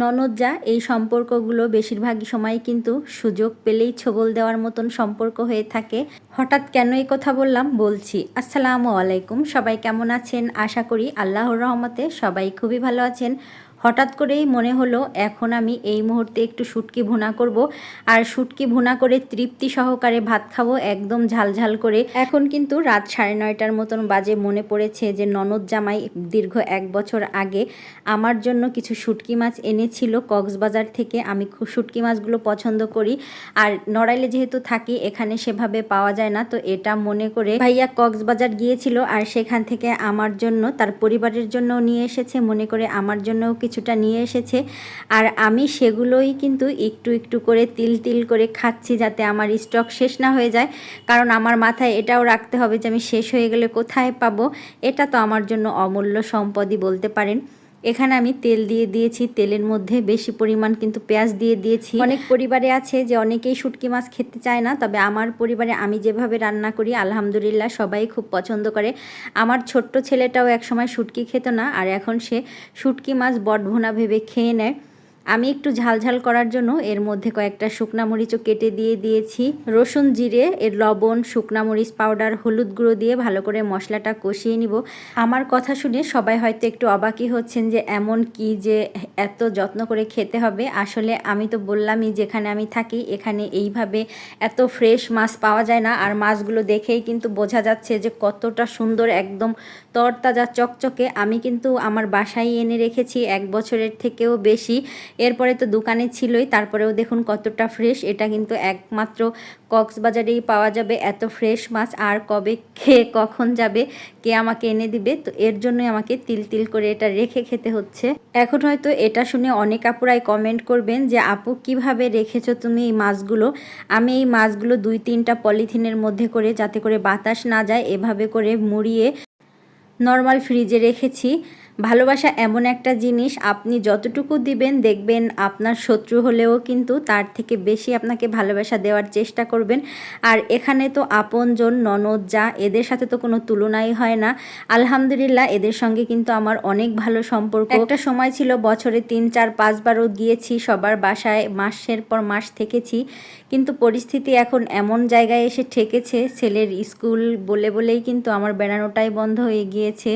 ননদ যা, এই সম্পর্কগুলো বেশিরভাগই সময় কিন্তু সুযোগ পেলেই ছবল দেওয়ার মতন সম্পর্ক হয়ে থাকে। হঠাৎ কেন এই কথা বললাম? বলছি, আসসালামু আলাইকুম, সবাই কেমন আছেন? আশা করি আল্লাহর রহমতে সবাই খুবই ভালো আছেন। হঠাৎ করেই মনে হলো, এখন আমি এই মুহূর্তে একটু শুটকি ভুনা করব। আর শুটকি ভুনা করে তৃপ্তি সহকারে ভাত খাব একদম ঝালঝাল করে। এখন কিন্তু রাত সাড়ে নয়টার মতন বাজে। মনে পড়েছে যে ননদ জামাই দীর্ঘ এক বছর আগে আমার জন্য কিছু শুটকি মাছ এনেছিল কক্সবাজার থেকে। আমি খুব শুটকি মাছগুলো পছন্দ করি। আর নড়াইলে যেহেতু থাকি, এখানে সেভাবে পাওয়া যায় না। তো এটা মনে করে ভাইয়া কক্সবাজার গিয়েছিল আর সেখান থেকে আমার জন্য, তার পরিবারের জন্য নিয়ে এসেছে। মনে করে আমার জন্যও কিছু কিছুটা নিয়ে এসেছে। আর আমি সেগুলোই কিন্তু একটু একটু করে তিল তিল করে খাচ্ছি যাতে আমার স্টক শেষ না হয়ে যায়। কারণ আমার মাথায় এটাও রাখতে হবে যে আমি শেষ হয়ে গেলে কোথায় পাবো? এটা তো আমার জন্য অমূল্য সম্পদই বলতে পারেন। এখানে আমি তেল দিয়ে দিয়েছি। তেলের মধ্যে বেশি পরিমাণ কিন্তু পেঁয়াজ দিয়ে দিয়েছি। অনেক পরিবারে আছে যে অনেকেই শুটকি মাছ খেতে চায় না, তবে আমার পরিবারে আমি যেভাবে রান্না করি, আলহামদুলিল্লাহ সবাই খুব পছন্দ করে। আমার ছোট্ট ছেলেটাও একসময় শুটকি খেত না, আর এখন সে শুটকি মাছ বটভোনা ভেবে খেয়ে নেয়। আমি একটু ঝালঝাল করার জন্য এর মধ্যে কয়েকটা শুকনা মরিচও কেটে দিয়ে দিয়েছি। রসুন, জিরে, এর লবণ, শুকনা মরিচ পাউডার, হলুদ গুঁড়ো দিয়ে ভালো করে মশলাটা কষিয়ে নিব। আমার কথা শুনে সবাই হয়তো একটু অবাকই হচ্ছেন যে এমন কি যে এত যত্ন করে খেতে হবে। আসলে আমি তো বললামই যেখানে আমি থাকি, এখানে এইভাবে এত ফ্রেশ মাছ পাওয়া যায় না। আর মাছগুলো দেখেই কিন্তু বোঝা যাচ্ছে যে কতটা সুন্দর, একদম তরতাজা, চকচকে। আমি কিন্তু আমার বাসায় এনে রেখেছি, এক বছরের থেকেও বেশি। এরপরে তো দোকানে ছিলই, তারপরেও দেখুন কতটা ফ্রেশ এটা কিন্তু একমাত্র কক্সবাজারেই পাওয়া যাবে এত ফ্রেশ মাছ। আর কবে খেয়ে কখন যাবে, কে আমাকে এনে দিবে, তো এর জন্যই আমাকে তিল তিল করে এটা রেখে খেতে হচ্ছে। এখন হয়তো এটা শুনে অনেক আপুরাই কমেন্ট করবেন যে, আপু, কীভাবে রেখেছো তুমি এই মাছগুলো? আমি এই মাছগুলো দুই তিনটা পলিথিনের মধ্যে করে, যাতে করে বাতাস না যায়, এভাবে করে মুড়িয়ে নর্মাল ফ্রিজে রেখেছি। ভালোবাসা এমন একটা জিনিস আপনি যতটুকু দিবেন, দেখবেন আপনার শত্রু হলেও কিন্তু তার থেকে বেশি আপনাকে ভালোবাসা দেওয়ার চেষ্টা করবেন। আর এখানে তো আপনজন ননদ যা, এদের সাথে তো কোনো তুলনাই হয় না। আলহামদুলিল্লাহ, এদের সঙ্গে কিন্তু আমার অনেক ভালো সম্পর্ক। একটা সময় ছিল, বছরে তিন, চার পাঁচবারও গিয়েছি সবার বাসায়, মাসের পর মাস থেকেছি। কিন্তু পরিস্থিতি এখন এমন জায়গায় এসে ঠেকেছে, ছেলের স্কুল বলে বলেই কিন্তু আমার বেড়ানোটাই বন্ধ হয়ে গিয়েছে।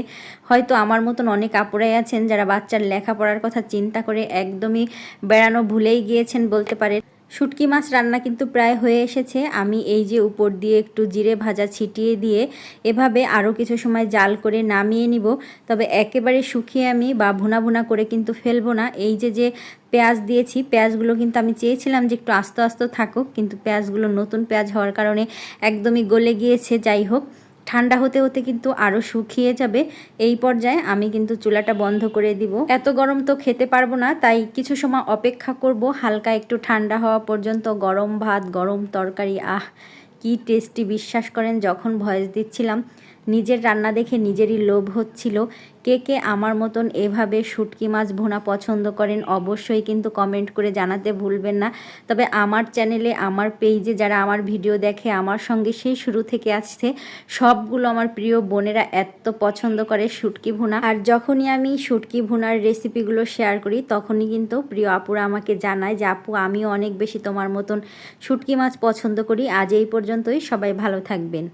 হয়তো আমার মতন অনেক কাপড়াই আছেন, যারা বাচ্চার লেখাপড়ার কথা চিন্তা করে একদমই বেড়ানো ভুলেই গিয়েছেন বলতে পারে শুটকি মাছ রান্না কিন্তু প্রায় হয়ে এসেছে। আমি এই যে উপর দিয়ে একটু জিরে ভাজা ছিটিয়ে দিয়ে এভাবে আরও কিছু সময় জাল করে নামিয়ে নিব। তবে একেবারে শুকিয়ে আমি বা ভুনা ভুনা করে কিন্তু ফেলব না। এই যে যে পেঁয়াজ দিয়েছি, পেঁয়াজগুলো কিন্তু আমি চেয়েছিলাম যে একটু আস্তে আস্তে থাকুক, কিন্তু পেঁয়াজগুলো নতুন পেঁয়াজ হওয়ার কারণে একদমই গলে গিয়েছে। যাই হোক ঠান্ডা হতে হতে কিন্তু আরও শুকিয়ে যাবে। এই পর্যায়ে আমি কিন্তু চুলাটা বন্ধ করে দিব। এত গরম তো খেতে পারব না, তাই কিছু সময় অপেক্ষা করব। হালকা একটু ঠান্ডা হওয়া পর্যন্ত গরম ভাত, গরম তরকারি, আহ, কি টেস্টি বিশ্বাস করেন, যখন ভয়েস দিচ্ছিলাম। নিজের রান্না দেখে নিজেরই লোভ হচ্ছিল। কে কে আমার মতন এভাবে শুটকি মাছ ভোনা পছন্দ করেন অবশ্যই কিন্তু কমেন্ট করে জানাতে ভুলবেন না। তবে আমার চ্যানেলে আমার পেজে যারা আমার ভিডিও দেখে, আমার সঙ্গে সেই শুরু থেকে আসছে, সবগুলো আমার প্রিয় বোনেরা এত পছন্দ করে শুটকি ভুনা। আর যখনই আমি শুটকি ভুনার রেসিপিগুলো শেয়ার করি, তখনই কিন্তু প্রিয় আপুরা আমাকে জানায় যে, আপু, আমিও অনেক বেশি তোমার মতন শুটকি মাছ পছন্দ করি। আজ এই পর্যন্তই। সবাই ভালো থাকবেন।